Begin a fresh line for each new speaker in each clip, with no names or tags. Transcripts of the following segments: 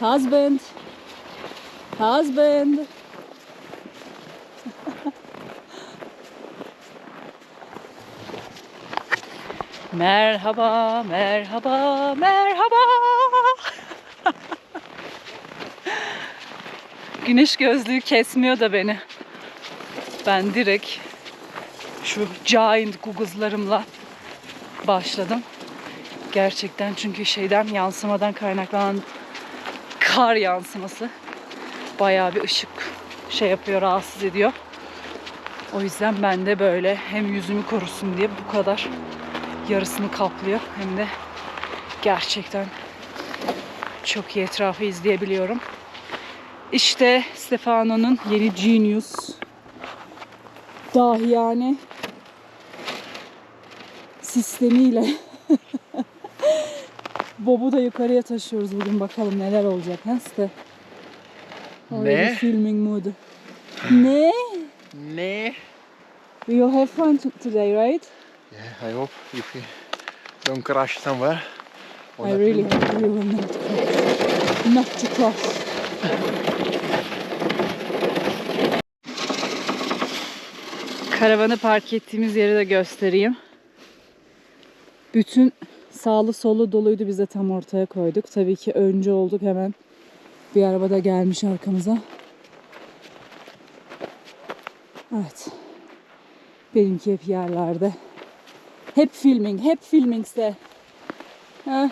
Husband. Husband. merhaba, merhaba, merhaba. Güneş gözlüğü kesmiyor da beni. Ben direkt şu giant google'larımla başladım. Gerçekten çünkü şeyden yansımadan kaynaklanan kar yansıması bayağı bir ışık şey yapıyor, rahatsız ediyor. O yüzden ben de böyle hem yüzümü korusun diye bu kadar yarısını kaplıyor hem de gerçekten çok iyi etrafı izleyebiliyorum. İşte Stefano'nun yeni Genius dahiyane sistemiyle Bob'u da yukarıya taşıyoruz bugün bakalım neler olacak ha Ste? Already
Ne?
Filming mood. ne?
Ne?
We will have fun today, right?
Yeah, I hope if we don't crash somewhere.
I really hope we will not crash. Not to cross. Karavanı park ettiğimiz yeri de göstereyim. Bütün sağlı solu doluydu biz de tam ortaya koyduk. Tabii ki önce olduk hemen bir araba da gelmiş arkamıza. Evet. Benimki hep yerlerde. Hep filming, hep filmingse. Ha?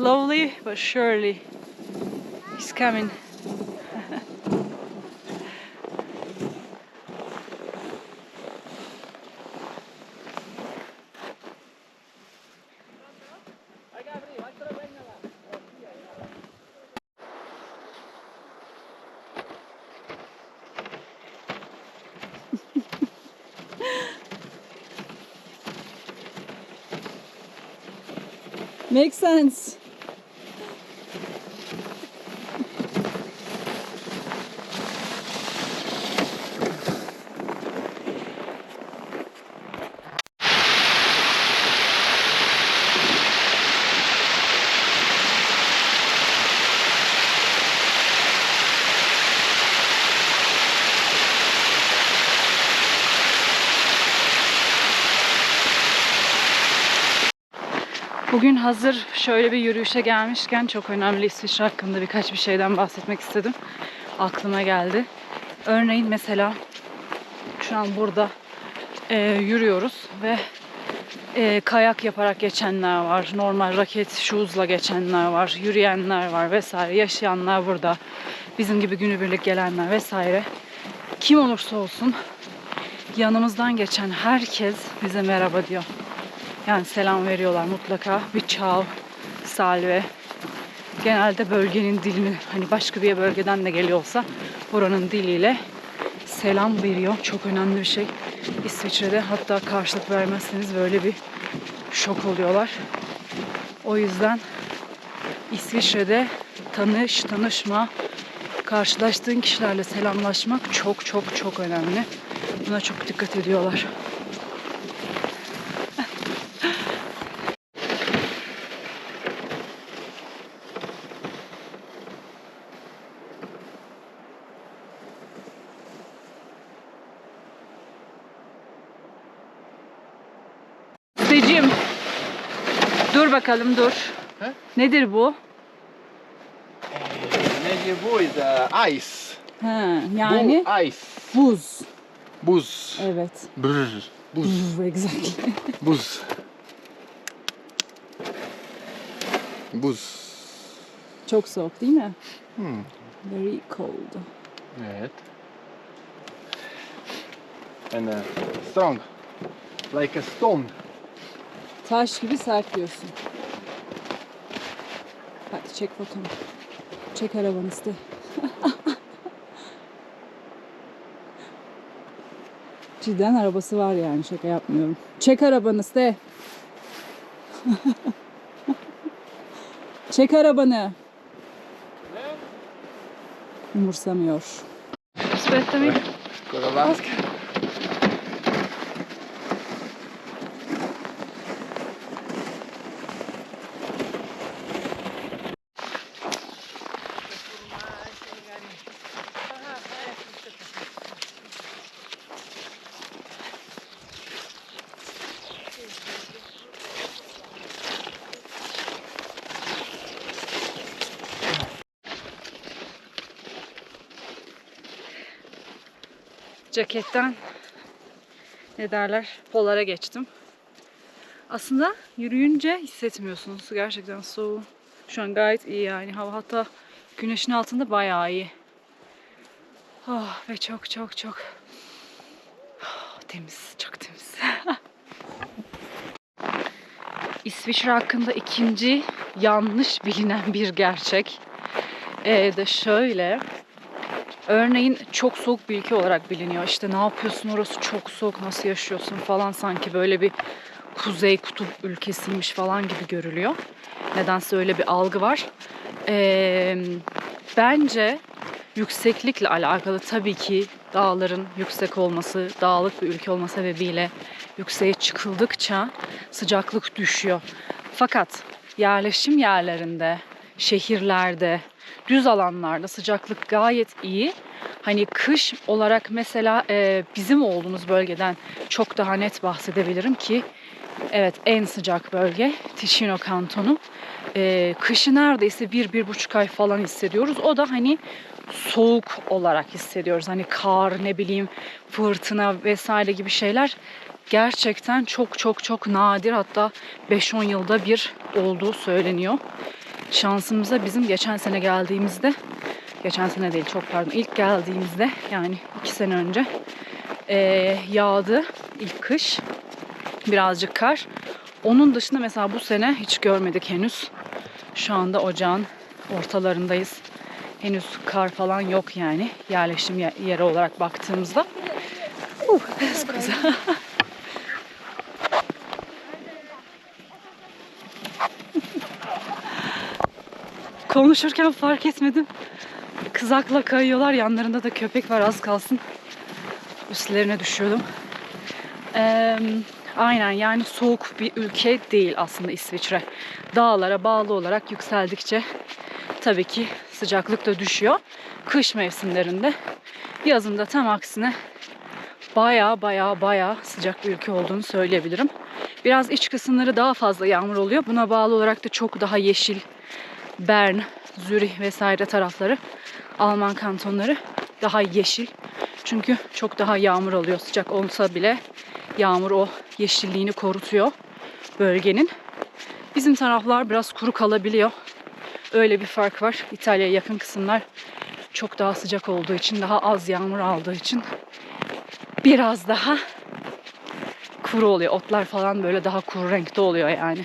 Slowly but surely, he's coming. Makes sense. Bugün hazır şöyle bir yürüyüşe gelmişken çok önemli İsviçre hakkında birkaç bir şeyden bahsetmek istedim. Aklıma geldi. Örneğin mesela şu an burada e, yürüyoruz ve e, kayak yaparak geçenler var. Normal raket shoes'la geçenler var. Yürüyenler var vesaire. Yaşayanlar burada. Bizim gibi günübirlik gelenler vesaire. Kim olursa olsun yanımızdan geçen herkes bize merhaba diyor. Yani selam veriyorlar mutlaka. Bir çav, salve. Genelde bölgenin dilini hani başka bir bölgeden de geliyorsa buranın diliyle selam veriyor. Çok önemli bir şey. İsviçre'de hatta karşılık vermezseniz böyle bir şok oluyorlar. O yüzden İsviçre'de tanış, tanışma, karşılaştığın kişilerle selamlaşmak çok çok çok önemli. Buna çok dikkat ediyorlar. Steciğim. Dur bakalım dur.
He?
Nedir bu?
Nece bu is uh, ice.
Ha, yani
Bu ice.
buz.
Buz.
Evet.
Brr. Buz.
Buz, exactly.
Buz. Buz.
Çok soğuk değil mi?
Hmm.
Very cold.
Evet. And uh, strong. Like a stone.
Taş gibi sert diyorsun. Hadi çek fotoğrafı. Çek arabanı iste. Cidden arabası var yani şaka yapmıyorum. Çek arabanı Ste. Çek arabanı. Umursamıyor. Aspetta mi.
Cosa?
Ceketten ne derler polara geçtim. Aslında yürüyünce hissetmiyorsunuz. Gerçekten soğuğu. Şu an gayet iyi yani. Hava hatta güneşin altında bayağı iyi. Oh, ve çok çok çok oh, temiz. Çok temiz. İsviçre hakkında ikinci yanlış bilinen bir gerçek. Ee, de şöyle. Örneğin çok soğuk bir ülke olarak biliniyor. İşte ne yapıyorsun orası çok soğuk nasıl yaşıyorsun falan sanki böyle bir kuzey kutup ülkesiymiş falan gibi görülüyor. Nedense öyle bir algı var. Ee, bence yükseklikle alakalı tabii ki dağların yüksek olması, dağlık bir ülke olması sebebiyle yükseğe çıkıldıkça sıcaklık düşüyor. Fakat yerleşim yerlerinde, şehirlerde, düz alanlarda sıcaklık gayet iyi. Hani kış olarak mesela e, bizim olduğumuz bölgeden çok daha net bahsedebilirim ki evet en sıcak bölge Ticino kantonu. E, kışı neredeyse bir, bir buçuk ay falan hissediyoruz. O da hani soğuk olarak hissediyoruz. Hani kar ne bileyim fırtına vesaire gibi şeyler gerçekten çok çok çok nadir hatta 5-10 yılda bir olduğu söyleniyor. Şansımıza bizim geçen sene geldiğimizde geçen sene değil çok pardon ilk geldiğimizde yani iki sene önce eee, yağdı ilk kış birazcık kar. Onun dışında mesela bu sene hiç görmedik henüz. Şu anda ocağın ortalarındayız. Henüz kar falan yok yani yerleşim ye- yeri olarak baktığımızda. Uh, scusa. Konuşurken fark etmedim. Kızakla kayıyorlar. Yanlarında da köpek var az kalsın. Üstlerine düşüyordum. Eee, aynen yani soğuk bir ülke değil aslında İsviçre. Dağlara bağlı olarak yükseldikçe tabii ki sıcaklık da düşüyor. Kış mevsimlerinde yazında tam aksine baya baya baya sıcak bir ülke olduğunu söyleyebilirim. Biraz iç kısımları daha fazla yağmur oluyor. Buna bağlı olarak da çok daha yeşil Bern, Zürih vesaire tarafları, Alman kantonları daha yeşil. Çünkü çok daha yağmur alıyor. Sıcak olsa bile yağmur o yeşilliğini korutuyor bölgenin. Bizim taraflar biraz kuru kalabiliyor. Öyle bir fark var. İtalya'ya yakın kısımlar çok daha sıcak olduğu için, daha az yağmur aldığı için biraz daha kuru oluyor. Otlar falan böyle daha kuru renkte oluyor yani.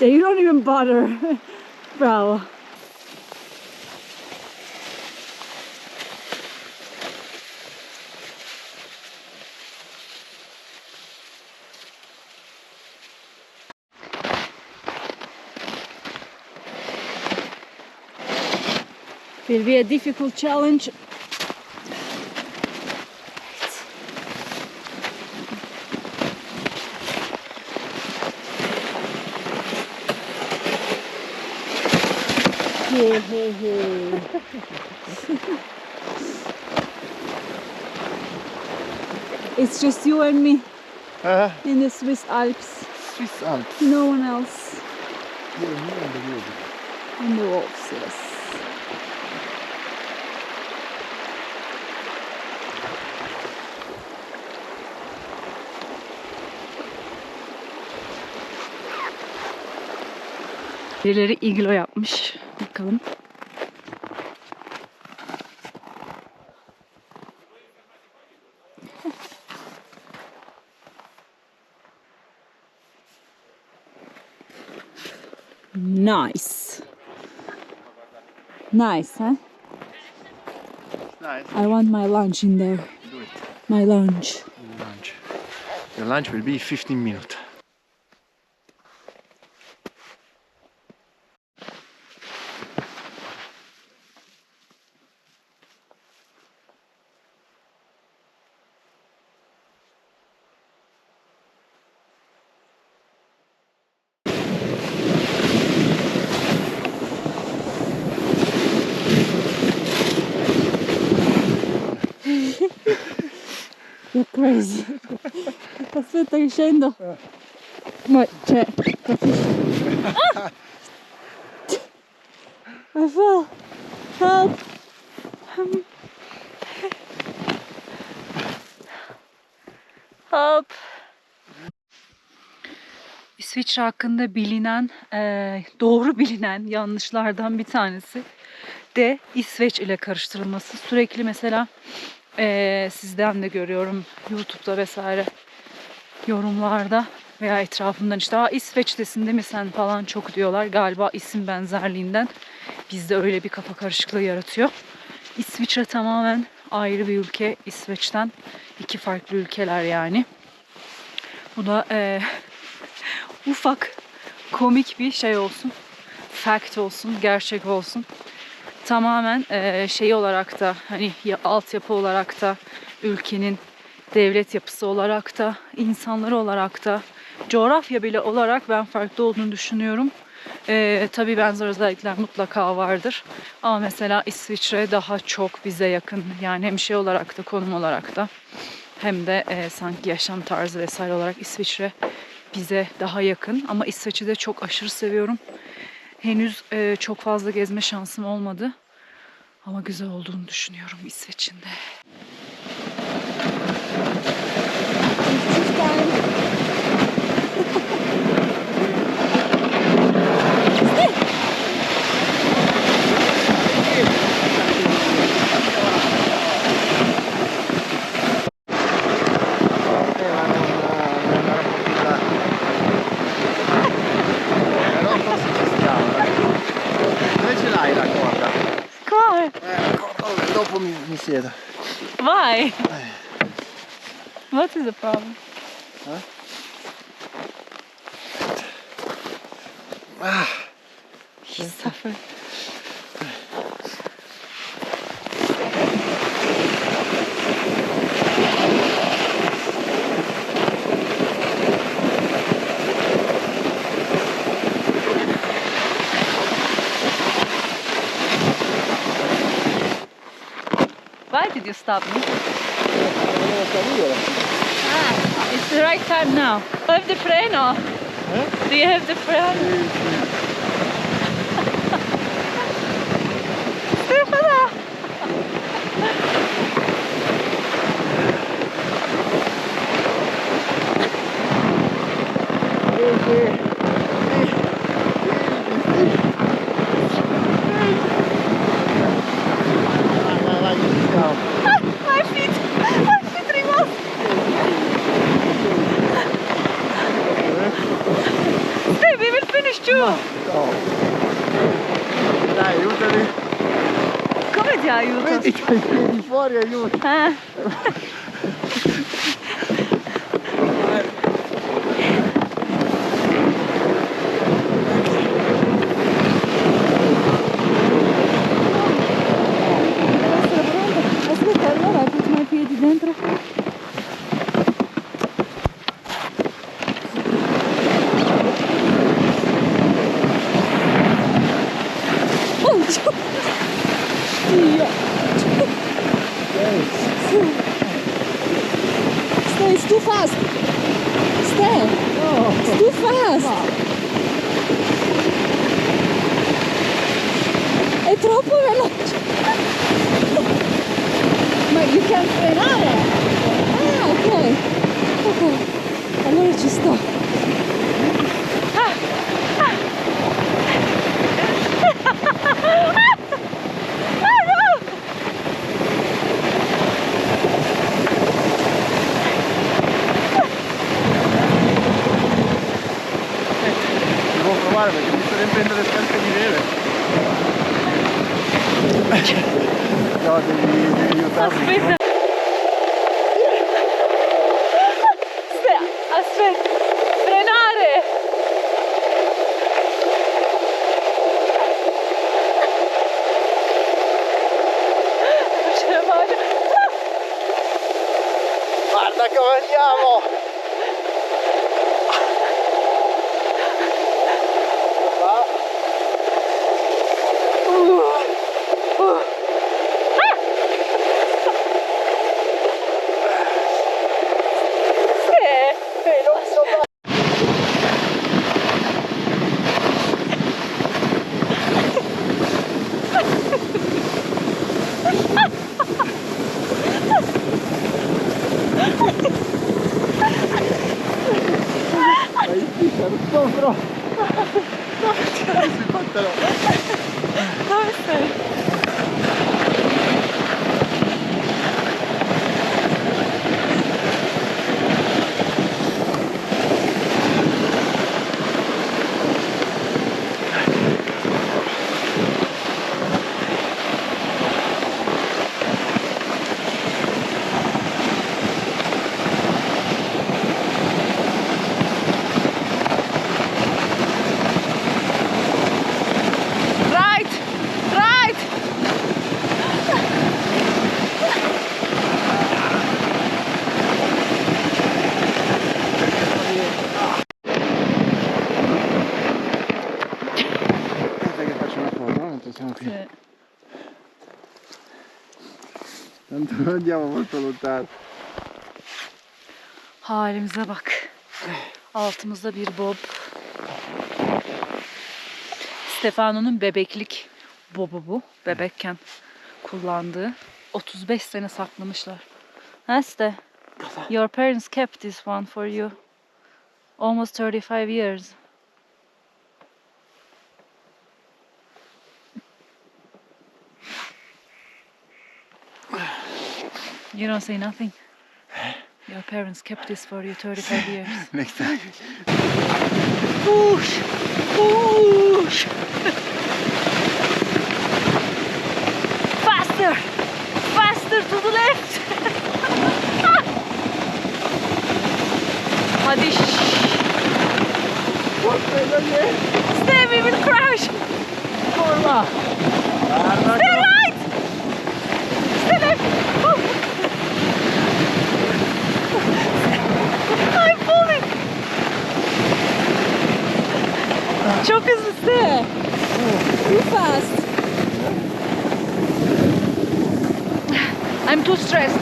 They don't even bother. Bravo. Will be a difficult challenge. it's just you and me
Uh,
in the Swiss Alps.
Swiss Alps.
No one else.
En hier in de wilde.
And the wolves, yes. Birileri iglo yapmış. Bakalım. Nice. Nice, huh?
Nice.
I want my lunch in there.
Do it.
My lunch.
Lunch. Your lunch will be 15 minutes.
Crazy. Aspetta che scendo. Ma cioè, capisci? Ah! I fell. Help. Um, Help. İsviçre hakkında bilinen, eee, doğru bilinen yanlışlardan bir tanesi de İsveç ile karıştırılması. Sürekli mesela eee, sizden de görüyorum YouTube'da vesaire yorumlarda veya etrafımdan işte Aa, İsveç'tesin değil mi sen falan çok diyorlar. Galiba isim benzerliğinden bizde öyle bir kafa karışıklığı yaratıyor. İsviçre tamamen ayrı bir ülke. İsveç'ten iki farklı ülkeler yani. Bu da eee, ufak komik bir şey olsun. Fact olsun, gerçek olsun. Tamamen eee, şey olarak da hani ya, altyapı olarak da ülkenin devlet yapısı olarak da insanları olarak da coğrafya bile olarak ben farklı olduğunu düşünüyorum. Ee, tabii benzer özellikler mutlaka vardır. Ama mesela İsviçre daha çok bize yakın. Yani hem şey olarak da konum olarak da hem de e, sanki yaşam tarzı vesaire olarak İsviçre bize daha yakın. Ama İsveç'i de çok aşırı seviyorum. Henüz e, çok fazla gezme şansım olmadı. Ama güzel olduğunu düşünüyorum İsveç'in de. You stop me? Ah, it's the right time now. Do you have the freno?
Eh?
Do you have the freno?
别用餐 foto, tanto non andiamo molto lontano.
Halimize bak. Altımızda bir bob. Stefano'nun bebeklik bobu bu. Bebekken kullandığı. 35 sene saklamışlar. Ha Ste? Your parents kept this one for you. Almost 35 years. You don't say nothing. Your parents kept this for you 35 years.
Next time.
Push! Push! Faster! Faster to the left! Hadi şşş! Stay, we will crash!
Kurva!
Stay! Stay left! Oh. I'm falling! Çok hızlı stay! Too fast! I'm too stressed.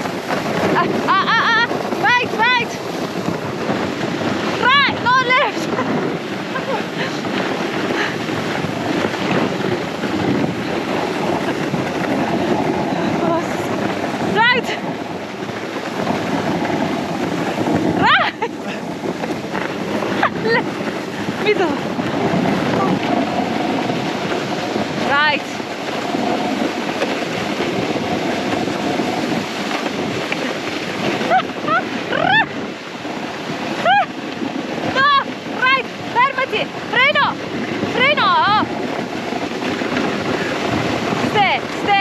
Ah, ah, ah, ah. Right, right. Right, no left. subito right. No right
fermati freno freno oh. ste
ste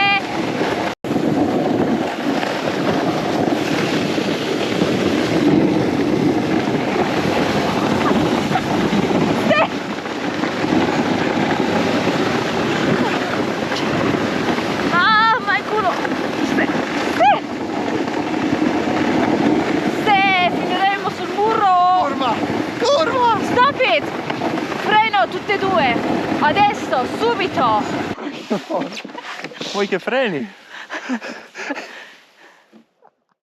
Oi, Kefrene?